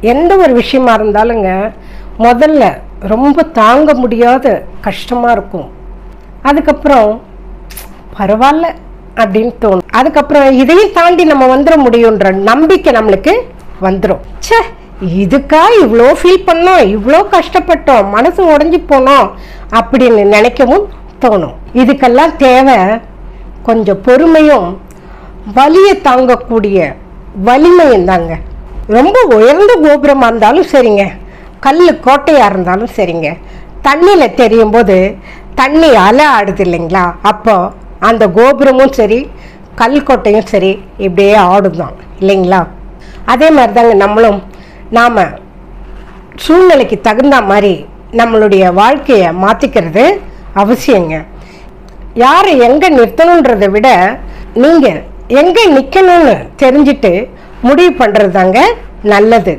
எந்த ஒரு விஷயமா இருந்தாலுங்க முதல்ல ரொம்ப தாங்க முடியாத கஷ்டமாக இருக்கும். அதுக்கப்புறம் பரவாயில்ல அப்படின்னு தோணும். அதுக்கப்புறம் இதையும் தாண்டி நம்ம வந்துட முடியுன்ற நம்பிக்கை நம்மளுக்கு வந்துடும் ச்சே இதுக்கா இவ்வளோ ஃபீல் பண்ணோம் இவ்வளோ கஷ்டப்பட்டோம் மனசு உடஞ்சி போனோம் அப்படின்னு நினைக்கவும் தோணும். இதுக்கெல்லாம் தேவை கொஞ்சம் பொறுமையும் வலியை தாங்கக்கூடிய வலிமையும் தாங்க. ரொம்ப உயர்ந்த கோபுரமாக இருந்தாலும் சரிங்க. கல் கோட்டையாக இருந்தாலும் சரிங்க. தண்ணியில் தெரியும் போது தண்ணி அலை ஆடுது இல்லைங்களா? அப்போ அந்த கோபுரமும் சரி கல் கோட்டையும் சரி இப்படியே ஆடுதான் இல்லைங்களா? அதே மாதிரி தாங்க நம்மளும் நாம் சூழ்நிலைக்கு தகுந்த மாதிரி நம்மளுடைய வாழ்க்கையை மாற்றிக்கிறது அவசியங்க. யாரை எங்கே நிறுத்தணுன்றதை விட நீங்கள் எங்கே நிற்கணும்னு தெரிஞ்சுட்டு முடிவு பண்ணுறது தாங்க நல்லது.